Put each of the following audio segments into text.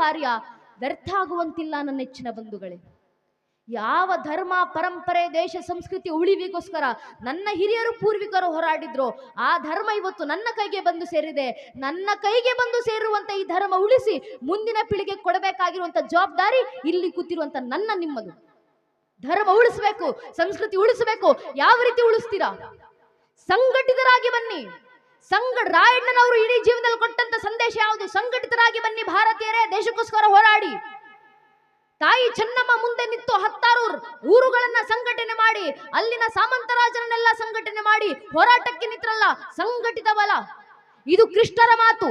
ಕಾರ್ಯ ವ್ಯರ್ಥ ಆಗುವಂತಿಲ್ಲ ನನ್ನ ನೆಚ್ಚಿನ ಬಂಧುಗಳೇ. ಯಾವ ಧರ್ಮ, ಪರಂಪರೆ, ದೇಶ, ಸಂಸ್ಕೃತಿ ಉಳಿವಿಗೋಸ್ಕರ ನನ್ನ ಹಿರಿಯರು, ಪೂರ್ವಿಕರು ಹೋರಾಡಿದ್ರು, ಆ ಧರ್ಮ ಇವತ್ತು ನನ್ನ ಕೈಗೆ ಬಂದು ಸೇರಿದೆ. ನನ್ನ ಕೈಗೆ ಬಂದು ಸೇರುವಂತ ಈ ಧರ್ಮ ಉಳಿಸಿ ಮುಂದಿನ ಪೀಳಿಗೆ ಕೊಡಬೇಕಾಗಿರುವಂತ ಜವಾಬ್ದಾರಿ ಇಲ್ಲಿ ಕೂತಿರುವಂತ ನನ್ನ, ನಿಮ್ಮದು. ಧರ್ಮ ಉಳಿಸ್ಬೇಕು, ಸಂಸ್ಕೃತಿ ಉಳಿಸ್ಬೇಕು, ಯಾವ ರೀತಿ ಉಳಿಸ್ತೀರಾ? ಸಂಘಟಿತರಾಗಿ ಬನ್ನಿ. ಸಂಘ ರಾಯಣ್ಣನವರು ಇಡೀ ಜೀವನದಲ್ಲಿ ಕೊಟ್ಟಂತ ಸಂದೇಶ ಯಾವುದು? ಸಂಘಟಿತರಾಗಿ ಬನ್ನಿ ಭಾರತೀಯರೇ, ದೇಶಕ್ಕೋಸ್ಕರ ಹೋರಾಡಿ. ತಾಯಿ ಚೆನ್ನಮ್ಮ ಮುಂದೆ ನಿಂತು ಹತ್ತಾರು ಊರುಗಳನ್ನ ಸಂಘಟನೆ ಮಾಡಿ, ಅಲ್ಲಿನ ಸಾಮಂತರಾಜನನ್ನೆಲ್ಲ ಸಂಘಟನೆ ಮಾಡಿ ಹೋರಾಟಕ್ಕೆ ನಿಂತರಲ್ಲ, ಸಂಘಟಿತ ಬಲ. ಇದು ಕೃಷ್ಣರ ಮಾತು.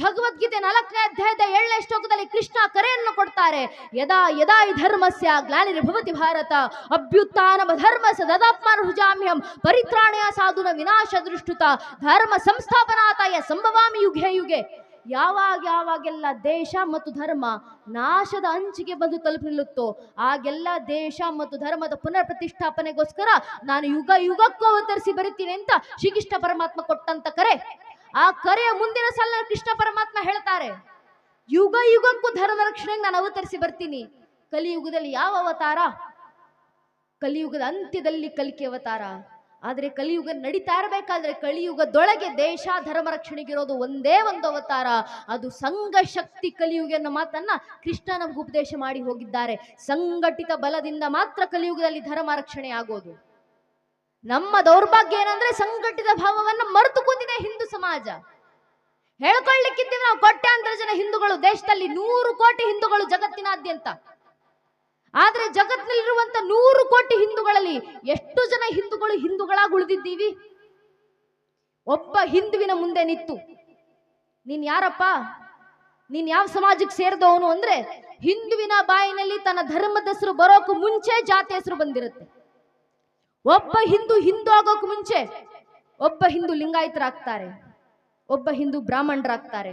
ಭಗವದ್ಗೀತೆ ನಾಲ್ಕನೇ ಅಧ್ಯಾಯದ ಏಳನೇ ಶ್ಲೋಕದಲ್ಲಿ ಕೃಷ್ಣ ಕರೆಯನ್ನು ಕೊಡ್ತಾರೆ. ಯದಾ ಯದಾ ಈ ಧರ್ಮಸ್ಯ ಗ್ಲಾನಿರ್ಭವತಿ ಭಾರತ, ಅಭ್ಯುತ್ಥಾನಮ ಧರ್ಮ ಹೃಜಾಮ್ಯಂ ಪರಿತ್ರಾಣಯ ಸಾಧುನ ವಿನಾಶ ದೃಷ್ಟುತ ಧರ್ಮ ಸಂಸ್ಥಾಪನಾತಾಯ ಸಂಭವಾಮಿ ಯುಗೆ ಯುಗೆ. ಯಾವಾಗ ಯಾವಾಗೆಲ್ಲ ದೇಶ ಮತ್ತು ಧರ್ಮ ನಾಶದ ಅಂಚಿಗೆ ಬಂದು ತಲುಪಿ ನಿಲ್ಲುತ್ತೋ, ಆಗೆಲ್ಲ ದೇಶ ಮತ್ತು ಧರ್ಮದ ಪುನರ್ ಪ್ರತಿಷ್ಠಾಪನೆಗೋಸ್ಕರ ನಾನು ಯುಗ ಯುಗಕ್ಕೂ ಅವತರಿಸಿ ಬರುತ್ತೀನಿ ಅಂತ ಶ್ರೀಕೃಷ್ಣ ಪರಮಾತ್ಮ ಕೊಟ್ಟಂತ ಕರೆ. ಆ ಕರೆಯ ಮುಂದಿನ ಸಾಲ ಕೃಷ್ಣ ಪರಮಾತ್ಮ ಹೇಳ್ತಾರೆ, ಯುಗ ಯುಗಕ್ಕೂ ಧರ್ಮ ರಕ್ಷಣೆಗೆ ನಾನು ಅವತರಿಸಿ ಬರ್ತೀನಿ. ಕಲಿಯುಗದಲ್ಲಿ ಯಾವ ಅವತಾರ? ಕಲಿಯುಗದ ಅಂತ್ಯದಲ್ಲಿ ಕಲಿಕೆ ಅವತಾರ. ಆದರೆ ಕಲಿಯುಗ ನಡೀತಾ ಇರಬೇಕಾದ್ರೆ ಕಲಿಯುಗದೊಳಗೆ ದೇಶ, ಧರ್ಮ ರಕ್ಷಣೆಗಿರೋದು ಒಂದೇ ಒಂದು ಅವತಾರ. ಅದು ಸಂಘ ಶಕ್ತಿ ಕಲಿಯುಗ ಅನ್ನೋ ಮಾತನ್ನ ಕೃಷ್ಣ ನಮ್ಗೆ ಉಪದೇಶ ಮಾಡಿ ಹೋಗಿದ್ದಾರೆ. ಸಂಘಟಿತ ಬಲದಿಂದ ಮಾತ್ರ ಕಲಿಯುಗದಲ್ಲಿ ಧರ್ಮ ರಕ್ಷಣೆ ಆಗೋದು. ನಮ್ಮ ದೌರ್ಭಾಗ್ಯ ಏನಂದ್ರೆ ಸಂಘಟಿತ ಭಾವವನ್ನು ಮರೆತು ಕೂತಿದೆ ಹಿಂದೂ ಸಮಾಜ. ಹೇಳ್ಕೊಳ್ಳಿಕ್ಕಿದ್ದೀವಿ ನಾವು ಕೋಟ್ಯಾಂತರ ಜನ ಹಿಂದೂಗಳು, ದೇಶದಲ್ಲಿ ನೂರು ಕೋಟಿ ಹಿಂದೂಗಳು ಜಗತ್ತಿನಾದ್ಯಂತ. ಆದ್ರೆ ಜಗತ್ತಿನಲ್ಲಿರುವಂತ ನೂರು ಕೋಟಿ ಹಿಂದೂಗಳಲ್ಲಿ ಎಷ್ಟು ಜನ ಹಿಂದೂಗಳು ಹಿಂದೂಗಳಾಗಿ ಉಳಿದಿದ್ದೀವಿ? ಒಬ್ಬ ಹಿಂದುವಿನ ಮುಂದೆ ನಿಂತು, ನೀನ್ ಯಾರಪ್ಪ? ನೀನ್ ಯಾವ ಸಮಾಜಕ್ಕೆ ಸೇರಿದವನು ಅಂದ್ರೆ ಹಿಂದುವಿನ ಬಾಯಿನಲ್ಲಿ ತನ್ನ ಧರ್ಮದ ಹೆಸರು ಬರೋಕು ಮುಂಚೆ ಜಾತಿ ಹೆಸರು ಬಂದಿರುತ್ತೆ. ಒಬ್ಬ ಹಿಂದೂ ಹಿಂದೂ ಆಗೋಕ್ ಮುಂಚೆ ಒಬ್ಬ ಹಿಂದೂ ಲಿಂಗಾಯತರಾಗ್ತಾರೆ, ಒಬ್ಬ ಹಿಂದೂ ಬ್ರಾಹ್ಮಣರಾಗ್ತಾರೆ,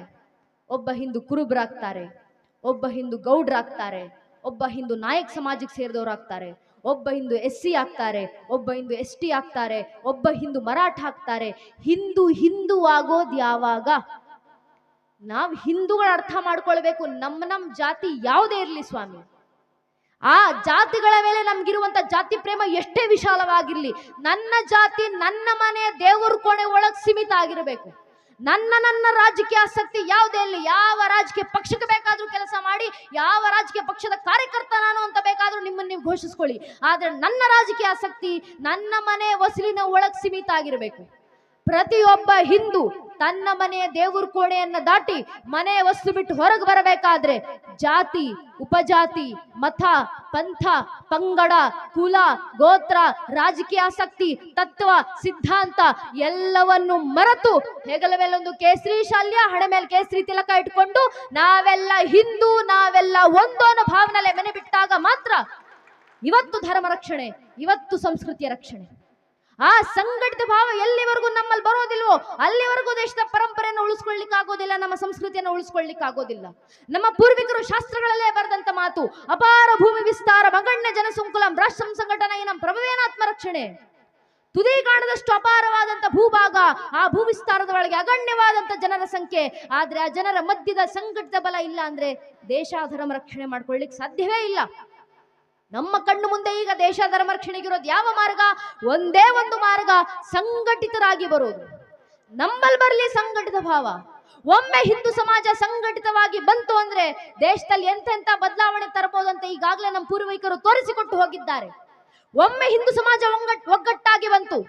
ಒಬ್ಬ ಹಿಂದೂ ಕುರುಬ್ರಾಗ್ತಾರೆ, ಒಬ್ಬ ಹಿಂದೂ ಗೌಡ್ರಾಗ್ತಾರೆ, ಒಬ್ಬ ಹಿಂದೂ ನಾಯಕ್ ಸಮಾಜಕ್ಕೆ ಸೇರಿದವರಾಗ್ತಾರೆ, ಒಬ್ಬ ಹಿಂದೂ ಎಸ್ ಸಿ ಆಗ್ತಾರೆ, ಒಬ್ಬ ಹಿಂದೂ ಎಸ್ ಟಿ ಆಗ್ತಾರೆ, ಒಬ್ಬ ಹಿಂದೂ ಮರಾಠ ಆಗ್ತಾರೆ. ಹಿಂದೂ ಹಿಂದೂ ಆಗೋದು ಯಾವಾಗ? ನಾವು ಹಿಂದೂಗಳ ಅರ್ಥ ಮಾಡ್ಕೊಳ್ಬೇಕು. ನಮ್ಮ ನಮ್ಮ ಜಾತಿ ಯಾವುದೇ ಇರಲಿ ಸ್ವಾಮಿ. ಆ ಜಾತಿಗಳ ಮೇಲೆ ನಮ್ಗಿರುವಂತ ಜಾತಿ ಪ್ರೇಮ ಎಷ್ಟೇ ವಿಶಾಲವಾಗಿರ್ಲಿ, ನನ್ನ ಜಾತಿ, ನನ್ನ ಮನೆ ದೇವರ ಕೋಣೆ ಒಳಗ್ ಸೀಮಿತ ಆಗಿರಬೇಕು. ನನ್ನ ನನ್ನ ರಾಜಕೀಯ ಆಸಕ್ತಿ ಯಾವುದೇ ಇರಲಿ, ಯಾವ ರಾಜಕೀಯ ಪಕ್ಷಕ್ಕೆ ಬೇಕಾದ್ರೂ ಕೆಲಸ ಮಾಡಿ, ಯಾವ ರಾಜಕೀಯ ಪಕ್ಷದ ಕಾರ್ಯಕರ್ತ ನಾನು ಅಂತ ಬೇಕಾದ್ರೂ ನಿಮ್ಮನ್ನು ನೀವು ಘೋಷಿಸ್ಕೊಳ್ಳಿ. ಆದ್ರೆ ನನ್ನ ರಾಜಕೀಯ ಆಸಕ್ತಿ ನನ್ನ ಮನೆ ವಸಲಿನ ಒಳಗ್ ಸೀಮಿತ ಆಗಿರಬೇಕು. ಪ್ರತಿಯೊಬ್ಬ ಹಿಂದೂ ತನ್ನ ಮನೆಯ ದೇವ್ರ ಕೋಣೆಯನ್ನ ದಾಟಿ ಮನೆಯ ವಸ್ತು ಬಿಟ್ಟು ಹೊರಗೆ ಬರಬೇಕಾದ್ರೆ ಜಾತಿ, ಉಪಜಾತಿ, ಮತ, ಪಂಥ, ಪಂಗಡ, ಕುಲ, ಗೋತ್ರ, ರಾಜಕೀಯ ಆಸಕ್ತಿ, ತತ್ವ, ಸಿದ್ಧಾಂತ ಎಲ್ಲವನ್ನು ಮರೆತು ಹೆಗಲ ಮೇಲೊಂದು ಕೇಸರಿ ಶಾಲ್ಯ, ಹಣೆ ಮೇಲೆ ಕೇಸರಿ ತಿಲಕ ಇಟ್ಕೊಂಡು ನಾವೆಲ್ಲ ಹಿಂದೂ, ನಾವೆಲ್ಲ ಒಂದು ಅನ್ನೋ ಭಾವನೆಲೆ ಮನೆ ಬಿಟ್ಟಾಗ ಮಾತ್ರ ಇವತ್ತು ಧರ್ಮ ರಕ್ಷಣೆ, ಇವತ್ತು ಸಂಸ್ಕೃತಿಯ ರಕ್ಷಣೆ. ಆ ಸಂಘಟಿತ ಭಾವ ಎಲ್ಲಿವರೆಗೂ ನಮ್ಮಲ್ಲಿ ಬರೋದಿಲ್ವೋ ಅಲ್ಲಿವರೆಗೂ ದೇಶದ ಪರಂಪರೆಯನ್ನು ಉಳಿಸ್ಕೊಳ್ಳಿಕ್ ಆಗೋದಿಲ್ಲ, ನಮ್ಮ ಸಂಸ್ಕೃತಿಯನ್ನು ಉಳಿಸ್ಕೊಳ್ಳಿಕ್ ಆಗೋದಿಲ್ಲ. ನಮ್ಮ ಪೂರ್ವಿಕರು ಶಾಸ್ತ್ರಗಳಲ್ಲೇ ಬರೆದಂತ ಮಾತು, ಅಪಾರ ಭೂಮಿ ವಿಸ್ತಾರ, ಮಗಣ್ಯ ಜನಸಂಕುಲಂ, ರಾಷ್ಟ್ರ ಸಂಘಟನೆ ನಮ್ಮ ಪ್ರಭವೇನಾತ್ಮ ರಕ್ಷಣೆ ತುದಿ ಕಾಣದಷ್ಟು ಅಪಾರವಾದಂತ ಭೂಭಾಗ ಆ ಭೂ ವಿಸ್ತಾರದ ಒಳಗೆ ಅಗಣ್ಯವಾದಂತ ಜನರ ಸಂಖ್ಯೆ. ಆದ್ರೆ ಆ ಜನರ ಮಧ್ಯದ ಸಂಘಟಿತ ಬಲ ಇಲ್ಲ ಅಂದ್ರೆ ದೇಶಾಧರ್ಮ ರಕ್ಷಣೆ ಮಾಡ್ಕೊಳ್ಳಿಕ್ ಸಾಧ್ಯವೇ ಇಲ್ಲ. ನಮ್ಮ ಕಣ್ಣು ಮುಂದೆ ಈಗ ದೇಶ ಧರ್ಮ ರಕ್ಷಣೆಗಿರೋದು ಯಾವ ಮಾರ್ಗ? ಒಂದೇ ಒಂದು ಮಾರ್ಗ, ಸಂಘಟಿತರಾಗಿ ಬರೋದು. ನಮ್ಮಲ್ಲಿ ಬರಲಿ ಸಂಘಟಿತ ಭಾವ. ಒಮ್ಮೆ ಹಿಂದೂ ಸಮಾಜ ಸಂಘಟಿತವಾಗಿ ಬಂತು ಅಂದ್ರೆ ದೇಶದಲ್ಲಿ ಎಂತೆಂತ ಬದಲಾವಣೆ ತರಬಹುದು ಅಂತ ಈಗಾಗಲೇ ನಮ್ಮ ಪೂರ್ವಿಕರು ತೋರಿಸಿಕೊಟ್ಟು ಹೋಗಿದ್ದಾರೆ. ಒಮ್ಮೆ ಹಿಂದೂ ಸಮಾಜ ಒಗ್ಗಟ್ ಒಗ್ಗಟ್ಟಾಗಿ ಬಂತು.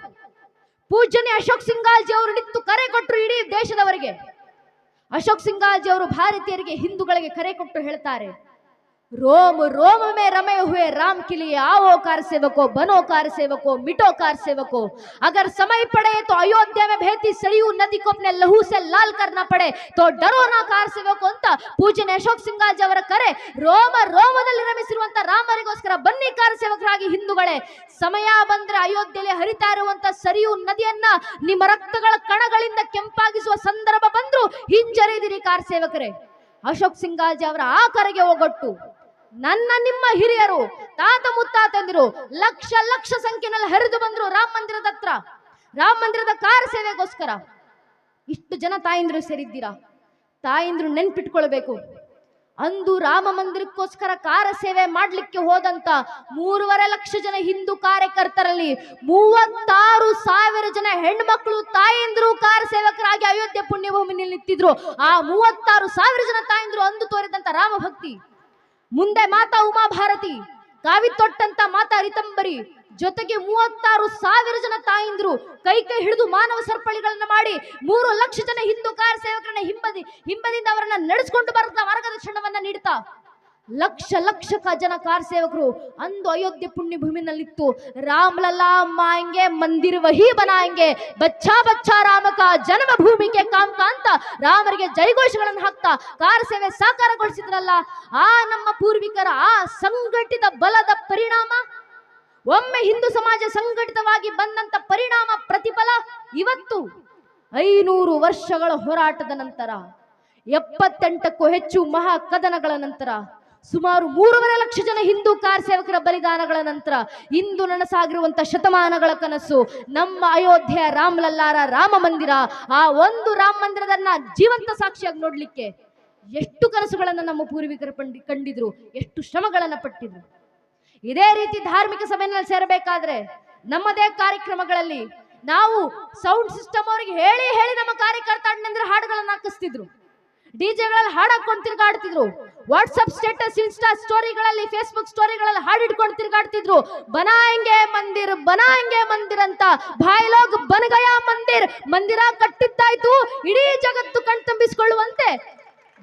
ಪೂಜ್ಯನೇ ಅಶೋಕ್ ಸಿಂಗಾಲ್ಜಿ ಅವರು ನಿಂತು ಕರೆ ಕೊಟ್ಟರು ಇಡೀ ದೇಶದವರಿಗೆ. ಅಶೋಕ್ ಸಿಂಗಾಲ್ಜಿ ಅವರು ಭಾರತೀಯರಿಗೆ ಹಿಂದೂಗಳಿಗೆ ಕರೆ ಕೊಟ್ಟು ಹೇಳ್ತಾರೆ. रोम रोम में रमे हुए राम के लिए आओ कार सेवको बनो कार सेवको मिटो कार सेवको अगर समय पड़े तो अयोध्या में बहती सरयू नदी को अपने लहू से लाल करना पड़े तो डरो ना कार सेवको ಅಂತ ಪೂಜನೆ ಅಶೋಕ್ ಸಿಂಗಾಜ್ ಅವರ ಕರೆ ರೋಮ ರೋಮದಲ್ಲಿ ರಮಿಸಿರುವಂತ ರಾಮರಿಗೋಸ್ಕರ ಬನ್ನಿ ಕಾರ ಸೇವಕರಾಗಿ ಹಿಂದೂಗಳೇ ಸಮಯ ಬಂದ್ರೆ ಅಯೋಧ್ಯೆಯಲ್ಲಿ ಹರಿತಾ ಇರುವಂತ ಸರಿಯು ನದಿಯನ್ನ ನಿಮ್ಮ ರಕ್ತಗಳ ಕಣಗಳಿಂದ ಕೆಂಪಾಗಿಸುವ ಸಂದರ್ಭ ಬಂದ್ರು ಹಿಂಜರಿದಿರಿ ಕಾರ ಸೇವಕರೇ ಅಶೋಕ್ ಸಿಂಗಾಜಿ ಅವರ ಆ ಕರೆಗೆ ಒಗ್ಗಟ್ಟು ನನ್ನ ನಿಮ್ಮ ಹಿರಿಯರು, ತಾತ ಮುತ್ತಾತಂದಿರು, ಲಕ್ಷ ಲಕ್ಷ ಸಂಖ್ಯೆನಲ್ಲಿ ಹರಿದು ಬಂದ್ರು ರಾಮ ಮಂದಿರದ ಹತ್ರ. ರಾಮ ಮಂದಿರದ ಕಾರ ಸೇವೆಗೋಸ್ಕರ. ಇಷ್ಟು ಜನ ತಾಯಿಂದ್ರು ಸೇರಿದ್ದೀರಾ? ತಾಯಿಂದ್ರು ನೆನ್ಪಿಟ್ಕೊಳ್ಬೇಕು. ಅಂದು ರಾಮ ಮಂದಿರಕ್ಕೋಸ್ಕರ ಕಾರ ಸೇವೆ ಮಾಡಲಿಕ್ಕೆ ಹೋದಂತ ಮೂರುವರೆ ಲಕ್ಷ ಜನ ಹಿಂದೂ ಕಾರ್ಯಕರ್ತರಲ್ಲಿ ಮೂವತ್ತಾರು ಸಾವಿರ ಜನ ಹೆಣ್ಮಕ್ಳು, ತಾಯಂದ್ರು ಕಾರ ಸೇವಕರಾಗಿ ಅಯೋಧ್ಯೆ ಪುಣ್ಯಭೂಮಿನಲ್ಲಿ ನಿಂತಿದ್ರು. ಆ ಮೂವತ್ತಾರು ಸಾವಿರ ಜನ ತಾಯಂದ್ರು ಅಂದು ತೋರಿದಂತ ರಾಮ ಭಕ್ತಿ ಮುಂದೆ ಮಾತಾ ಉಮಾ ಭಾರತಿ, ಕಾವಿ ತೊಟ್ಟಂತ ಮಾತಾ ರಿತಂಬರಿ, ಜೊತೆಗೆ ಮೂವತ್ತಾರು ಸಾವಿರ ಜನ ತಾಯಿಂದ್ರು ಕೈ ಕೈ ಹಿಡಿದು ಮಾನವ ಸರಪಳಿಗಳನ್ನ ಮಾಡಿ ಮೂರು ಲಕ್ಷ ಜನ ಹಿಂದೂ ಕಾರ ಸೇವಕರನ್ನ ಹಿಂಬದಿ, ಹಿಂಬದಿಯಿಂದ ಅವರನ್ನ ನಡೆಸ್ಕೊಂಡು ಬರುತ್ತಾ, ಮಾರ್ಗದರ್ಶನವನ್ನ ನೀಡ್ತಾ ಲಕ್ಷ ಲಕ್ಷ ಜನ ಕಾರ ಸೇವಕರು ಅಂದು ಅಯೋಧ್ಯೆ ಪುಣ್ಯಭೂಮಿನಲ್ಲಿತ್ತು. ರಾಮ್ ಲಲ್ಲಾ ಮಾಂಗೆ ಮಂದಿರ ವಹಿ ಬನಾಯಂಗೆ ಬಚ್ಚಾ ಬಚ್ಚಾ ರಾಮಕ ಜನ್ಮ ಭೂಮಿಗೆ ಕಾಮ್ ಅಂತ ರಾಮರಿಗೆ ಜೈಘೋಷಗಳನ್ನು ಹಾಕ್ತಾ ಕಾರ್ ಸೇವೆ ಸಾಕಾರಗೊಳಿಸಿದ್ರಲ್ಲ. ಆ ನಮ್ಮ ಪೂರ್ವಿಕರ ಆ ಸಂಘಟಿತ ಬಲದ ಪರಿಣಾಮ, ಒಮ್ಮೆ ಹಿಂದೂ ಸಮಾಜ ಸಂಘಟಿತವಾಗಿ ಬಂದಂತ ಪರಿಣಾಮ, ಪ್ರತಿಫಲ ಇವತ್ತು ಐನೂರು ವರ್ಷಗಳ ಹೋರಾಟದ ನಂತರ, ಎಪ್ಪತ್ತೆಂಟಕ್ಕೂ ಹೆಚ್ಚು ಮಹಾ ಕದನಗಳ ನಂತರ ಸುಮಾರು ಮೂರುವರೆ ಲಕ್ಷ ಜನ ಹಿಂದೂ ಕಾರ್ ಸೇವಕರ ಬಲಿದಾನಗಳ ನಂತರ ಇಂದು ನನಸಾಗಿರುವಂತಹ ಶತಮಾನಗಳ ಕನಸು, ನಮ್ಮ ಅಯೋಧ್ಯೆಯ ರಾಮಲಲ್ಲಾರ ರಾಮ ಮಂದಿರ, ಆ ಒಂದು ರಾಮ ಮಂದಿರದನ್ನ ಜೀವಂತ ಸಾಕ್ಷಿಯಾಗಿ ನೋಡ್ಲಿಕ್ಕೆ ಎಷ್ಟು ಕನಸುಗಳನ್ನ ನಮ್ಮ ಪೂರ್ವಿಕರು ಪಂಡಿ, ಕಂಡಿದ್ರು, ಎಷ್ಟು ಶ್ರಮಗಳನ್ನ ಪಟ್ಟಿದ್ರು. ಇದೇ ರೀತಿ ಧಾರ್ಮಿಕ ಸಭೆಯಲ್ಲಿ ಸೇರಬೇಕಾದ್ರೆ ನಮ್ಮದೇ ಕಾರ್ಯಕ್ರಮಗಳಲ್ಲಿ ನಾವು ಸೌಂಡ್ ಸಿಸ್ಟಮ್ ಅವರಿಗೆ ಹೇಳಿ ಹೇಳಿ ನಮ್ಮ ಕಾರ್ಯಕರ್ತ ಅಣ್ಣಂದ್ರೆ ಹಾಡುಗಳನ್ನ ಹಾಕಿಸ್ತಿದ್ರು. ಡಿಜೆಗಳಲ್ಲಿ ಹಾಡು ಹಾಕೊಂಡು ತಿರುಗಾಡ್ತಿದ್ರು. ವಾಟ್ಸಪ್ ಸ್ಟೇಟಸ್ ಇನ್ಸ್ಟಾ ಸ್ಟೋರಿಗಳಲ್ಲಿ ಫೇಸ್ಬುಕ್ ಸ್ಟೋರಿಗಳಲ್ಲಿ ಹಾಡು ಇಟ್ಕೊಂಡು ತಿರುಗಾಡ್ತಿದ್ರು. ಬನಾಂಗೆ ಮಂದಿರ್ ಬನಾಂಗೆ ಮಂದಿರ್ ಅಂತ ಬಾಯ್ಲೋಗ್ ಬನಗಯ ಮಂದಿರ್, ಮಂದಿರ ಕಟ್ಟಿದ್ದಾಯ್ತು. ಇಡೀ ಜಗತ್ತು ಕಣ್ತಂಬಿಸಿಕೊಳ್ಳುವಂತೆ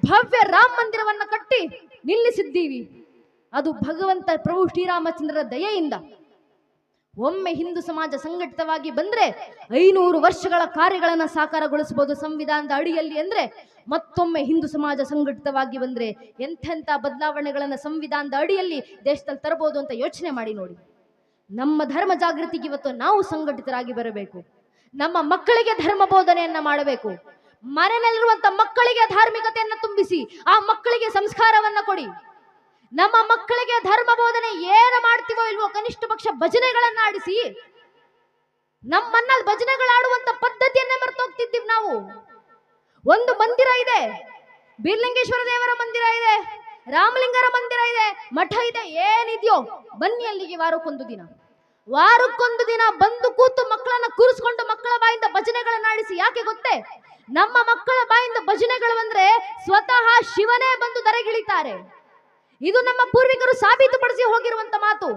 ಭವ್ಯ ರಾಮ ಮಂದಿರವನ್ನ ಕಟ್ಟಿ ನಿಲ್ಲಿಸಿದ್ದೀವಿ. ಅದು ಭಗವಂತ ಪ್ರಭು ಶ್ರೀರಾಮಚಂದ್ರರ ದಯೆಯಿಂದ. ಒಮ್ಮೆ ಹಿಂದೂ ಸಮಾಜ ಸಂಘಟಿತವಾಗಿ ಬಂದ್ರೆ ಐನೂರು ವರ್ಷಗಳ ಕಾರ್ಯಗಳನ್ನ ಸಾಕಾರಗೊಳಿಸಬಹುದು ಸಂವಿಧಾನದ ಅಡಿಯಲ್ಲಿ ಅಂದ್ರೆ ಮತ್ತೊಮ್ಮೆ ಹಿಂದೂ ಸಮಾಜ ಸಂಘಟಿತವಾಗಿ ಬಂದ್ರೆ ಎಂಥೆಂಥ ಬದಲಾವಣೆಗಳನ್ನ ಸಂವಿಧಾನದ ಅಡಿಯಲ್ಲಿ ದೇಶದಲ್ಲಿ ತರಬಹುದು ಅಂತ ಯೋಚನೆ ಮಾಡಿ ನೋಡಿ. ನಮ್ಮ ಧರ್ಮ ಜಾಗೃತಿಗೆ ಇವತ್ತು ನಾವು ಸಂಘಟಿತರಾಗಿ ಬರಬೇಕು. ನಮ್ಮ ಮಕ್ಕಳಿಗೆ ಧರ್ಮ ಬೋಧನೆಯನ್ನ ಮಾಡಬೇಕು. ಮನೆಯಲ್ಲಿರುವಂತ ಮಕ್ಕಳಿಗೆ ಧಾರ್ಮಿಕತೆಯನ್ನ ತುಂಬಿಸಿ ಆ ಮಕ್ಕಳಿಗೆ ಸಂಸ್ಕಾರವನ್ನ ಕೊಡಿ. ನಮ್ಮ ಮಕ್ಕಳಿಗೆ ಧರ್ಮ ಬೋಧನೆ ಏನು ಮಾಡ್ತೀವೋ ಇಲ್ವೋ ಕನಿಷ್ಠ ಪಕ್ಷ ಭಜನೆಗಳನ್ನ ಆಡಿಸಿ ನಮ್ಮನ್ನ ಭಜನೆಗಳಾಡುವಂತ ಪದ್ಧತಿಯನ್ನೇ ಮರ್ತೋಗ್ತಿದ್ದೀವಿ ನಾವು. ಒಂದು ಮಂದಿರ ಇದೆ, ಬೀರ್ಲಿಂಗೇಶ್ವರ ದೇವರ ಮಂದಿರ ಇದೆ, ರಾಮಲಿಂಗರ ಮಂದಿರ ಇದೆ, ಮಠ ಇದೆ, ಏನಿದೆಯೋ, ಬನ್ನಿ ಅಲ್ಲಿಗೆ ವಾರಕ್ಕೊಂದು ದಿನ. ವಾರಕ್ಕೊಂದು ದಿನ ಬಂದು ಕೂತು ಮಕ್ಕಳನ್ನ ಕೂರಿಸ್ಕೊಂಡು ಮಕ್ಕಳ ಬಾಯಿಂದ ಭಜನೆಗಳನ್ನ ಆಡಿಸಿ, ಯಾಕೆ ಗೊತ್ತೇ? ನಮ್ಮ ಮಕ್ಕಳ ಬಾಯಿಂದ ಭಜನೆಗಳು ಬಂದ್ರೆ ಸ್ವತಃ ಶಿವನೇ ಬಂದು ದರೆಗಿಳಿತಾರೆ ಇದು ನಮ್ಮ ಪೂರ್ವಿಕರು ಸಾಬೀತುಪಡಿಸಿ ಹೋಗಿರುವಂತ ಮಾತು.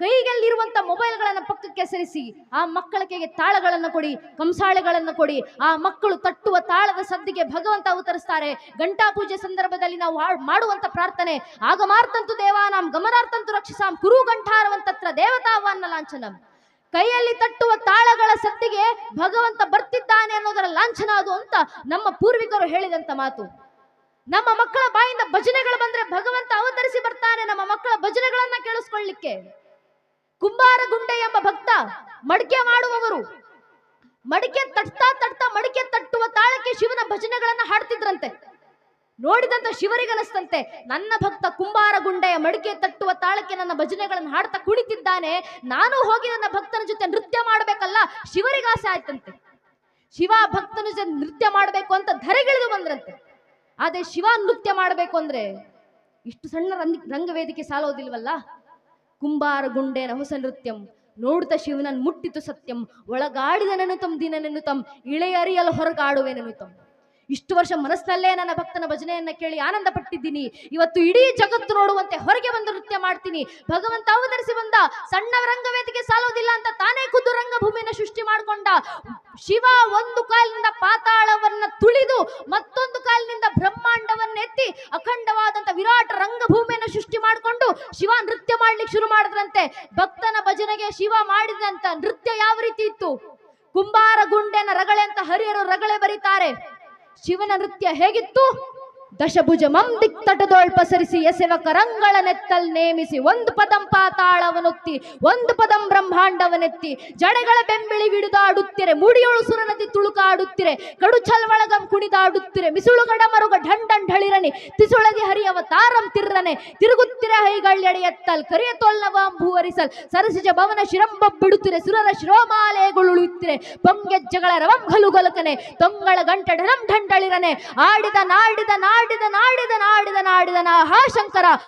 ಕೈಗಲ್ಲಿರುವಂತ ಮೊಬೈಲ್ಗಳನ್ನು ಪಕ್ಕಕ್ಕೆ ಸರಿಸಿ, ಆ ಮಕ್ಕಳ ಕೈಗೆ ತಾಳಗಳನ್ನು ಕೊಡಿ, ಕಂಸಾಳೆಗಳನ್ನು ಕೊಡಿ, ಆ ಮಕ್ಕಳು ತಟ್ಟುವ ತಾಳದ ಸದ್ದಿಗೆ ಭಗವಂತ ಅವತರಿಸ್ತಾರೆ. ಗಂಟಾ ಪೂಜೆ ಸಂದರ್ಭದಲ್ಲಿ ನಾವು ಮಾಡುವಂತ ಪ್ರಾರ್ಥನೆ ಆಗಮಾರ್ತಂತು ದೇವಾನಾಂ ಗಮನಾರ್ಥಂತು ರಕ್ಷಿಸಾಂ ಕುರು ಗಂಠಾರವಂತತ್ರ ದೇವತಾವನ್ನ ಲಾಂಛನಂ. ಕೈಯಲ್ಲಿ ತಟ್ಟುವ ತಾಳಗಳ ಸದ್ದಿಗೆ ಭಗವಂತ ಬರ್ತಿದ್ದಾನೆ ಅನ್ನೋದರ ಲಾಂಛನ ಅದು ಅಂತ ನಮ್ಮ ಪೂರ್ವಿಕರು ಹೇಳಿದಂತ ಮಾತು. ನಮ್ಮ ಮಕ್ಕಳ ಬಾಯಿಂದ ಭಜನೆಗಳು ಬಂದ್ರೆ ಭಗವಂತ ಅವತರಿಸಿ ಬರ್ತಾನೆ. ನಮ್ಮ ಮಕ್ಕಳ ಭಜನೆಗಳನ್ನ ಕೇಳಿಸ್ಕೊಳ್ಳಿಕ್ಕೆ. ಕುಂಬಾರ ಗುಂಡೆ ಎಂಬ ಭಕ್ತ ಮಡಿಕೆ ಮಾಡುವವರು. ಮಡಿಕೆ ತಟ್ತಾ ತಟ್ತಾ ಮಡಿಕೆ ತಟ್ಟುವ ತಾಳಕ್ಕೆ ಶಿವನ ಭಜನೆಗಳನ್ನ ಹಾಡ್ತಿದ್ರಂತೆ. ನೋಡಿದಂತ ಶಿವರಿಗನಿಸ್ತಂತೆ, ನನ್ನ ಭಕ್ತ ಕುಂಬಾರ ಗುಂಡೆಯ ಮಡಿಕೆ ತಟ್ಟುವ ತಾಳಕ್ಕೆ ನನ್ನ ಭಜನೆಗಳನ್ನು ಹಾಡ್ತಾ ಕುಳಿತಿದ್ದಾನೆ ನಾನು ಹೋಗಿ ನನ್ನ ಭಕ್ತನ ಜೊತೆ ನೃತ್ಯ ಮಾಡಬೇಕಲ್ಲ, ಶಿವರಿಗಾಸೆ ಆಯ್ತಂತೆ. ಶಿವ ಭಕ್ತನ ಜೊತೆ ನೃತ್ಯ ಮಾಡಬೇಕು ಅಂತ ಧರೆಗಿಳಿದು ಬಂದ್ರಂತೆ. ಆದ್ರೆ ಶಿವ ನೃತ್ಯ ಮಾಡಬೇಕು ಅಂದ್ರೆ ಇಷ್ಟು ಸಣ್ಣ ರಂಗ ರಂಗವೇದಿಕೆ ಸಾಲೋದಿಲ್ವಲ್ಲ? ಕುಂಬಾರ ಗುಂಡೇನ ಹೊಸ ನೃತ್ಯಂ ನೋಡುತ್ತ ಶಿವನನ್ ಮುಟ್ಟಿತು ಸತ್ಯಂ, ಒಳಗಾಡಿದ ನೆನುತಂ, ದಿನ ನೆನುತಂ, ಇಳೆಯರಿಯಲು ಹೊರಗಾಡುವೆ ನೆನುತಂ. ಇಷ್ಟು ವರ್ಷ ಮನಸ್ಸಲ್ಲೇ ನನ್ನ ಭಕ್ತನ ಭಜನೆಯನ್ನ ಕೇಳಿ ಆನಂದ ಪಟ್ಟಿದ್ದೀನಿ ಇವತ್ತು ಇಡೀ ಜಗತ್ತು ನೋಡುವಂತೆ ಹೊರಗೆ ಬಂದು ನೃತ್ಯ ಮಾಡ್ತೀನಿ. ಭಗವಂತ ಅವತರಿಸಿ ಬಂದ ಸಣ್ಣ ರಂಗವೇದಿಕೆ ಸಾಲೋದಿಲ್ಲ ಅಂತ ತಾನೇ ಖುದ್ದು ರಂಗಭೂಮಿಯನ್ನ ಸೃಷ್ಟಿ ಮಾಡಿಕೊಂಡ ಶಿವ ಒಂದು ಕಾಲಿನಿಂದ ಪಾತಾಳವನ್ನ ತುಳಿದು ಮತ್ತೊಂದು ಕಾಲಿನಿಂದ ಬ್ರಹ್ಮಾಂಡವನ್ನ ಎತ್ತಿ ಅಖಂಡವಾದಂತ ವಿರಾಟ ರಂಗಭೂಮಿಯನ್ನು ಸೃಷ್ಟಿ ಮಾಡಿಕೊಂಡು ಶಿವ ನೃತ್ಯ ಮಾಡ್ಲಿಕ್ಕೆ ಶುರು ಮಾಡಿದ್ರಂತೆ. ಭಕ್ತನ ಭಜನೆಗೆ ಶಿವ ಮಾಡಿದಂತ ನೃತ್ಯ ಯಾವ ರೀತಿ ಇತ್ತು? ಕುಂಬಾರ ಗುಂಡೆನ ರಗಳೆ ಅಂತ ಹರಿಯರು ರಗಳೆ ಬರೀತಾರೆ. ಶಿವನ ನೃತ್ಯ ಹೇಗಿತ್ತು? ದಶಭುಜ ಮಂ ದಿಕ್ತಟದೊಳ್ ಪಸರಿಸಿ ಎಸೆವ ಕರಂಗಳ ನೆತ್ತಲ್ ನೇಮಿಸಿ ಒಂದು ಪದಂ ಪಾತಾಳವನೊತ್ತಿ, ಒಂದು ಪದಂ ಬ್ರಹ್ಮಾಂಡವನೆತ್ತಿ, ಜಡೆಗಳ ಬೆಂಬಿಳಿ ವಿಡಿದಾಡುತ್ತಿರೆ ಮುಡಿಯೊಳು ಸುರನದಿ ತುಳುಕಾಡುತ್ತಿರೆ ಕಡು ಚಲ್ವಳಗಂ ಕುಣಿದಾಡುತ್ತಿರೆ ಮಿಸುಳುಗಡ ಮರುಗ ಢಂಡನ್ ಢಳಿರನಿ ತಿಸುಳದಿ ಹರಿಯವ ತಾರಂ ತಿರ್ರನೆ, ತಿರುಗುತ್ತಿರೆ ಹೈಗಳ್ಳೆಡೆಯತ್ತಲ್ ಕರಿಯ ತೊಲ್ನವ ಭೂವರಿಸಲ್ ಸರಸಿಜ ಭವನ ಶಿರಂಬ ಬಿಡುತ್ತಿರೆ, ಸುರರ ಶಿರೋಮಾಲೆಗಳುಳುತ್ತಿರೆ, ಪೊಂಗೆಜ್ಜಗಳ ರವಂ ಗಲಕನೆ, ತೊಂಗಳ ಗಂಟ ಢರಂ ಢಂಡಳಿರನೆ ಆಡಿದ ನಾಡಿದ ನಾಡ ನಾಡಿದ ನಾಡಿದ ನಾಡಿದ ನಾಡಿದ ನಾ ಹಾ ಶಂಕರ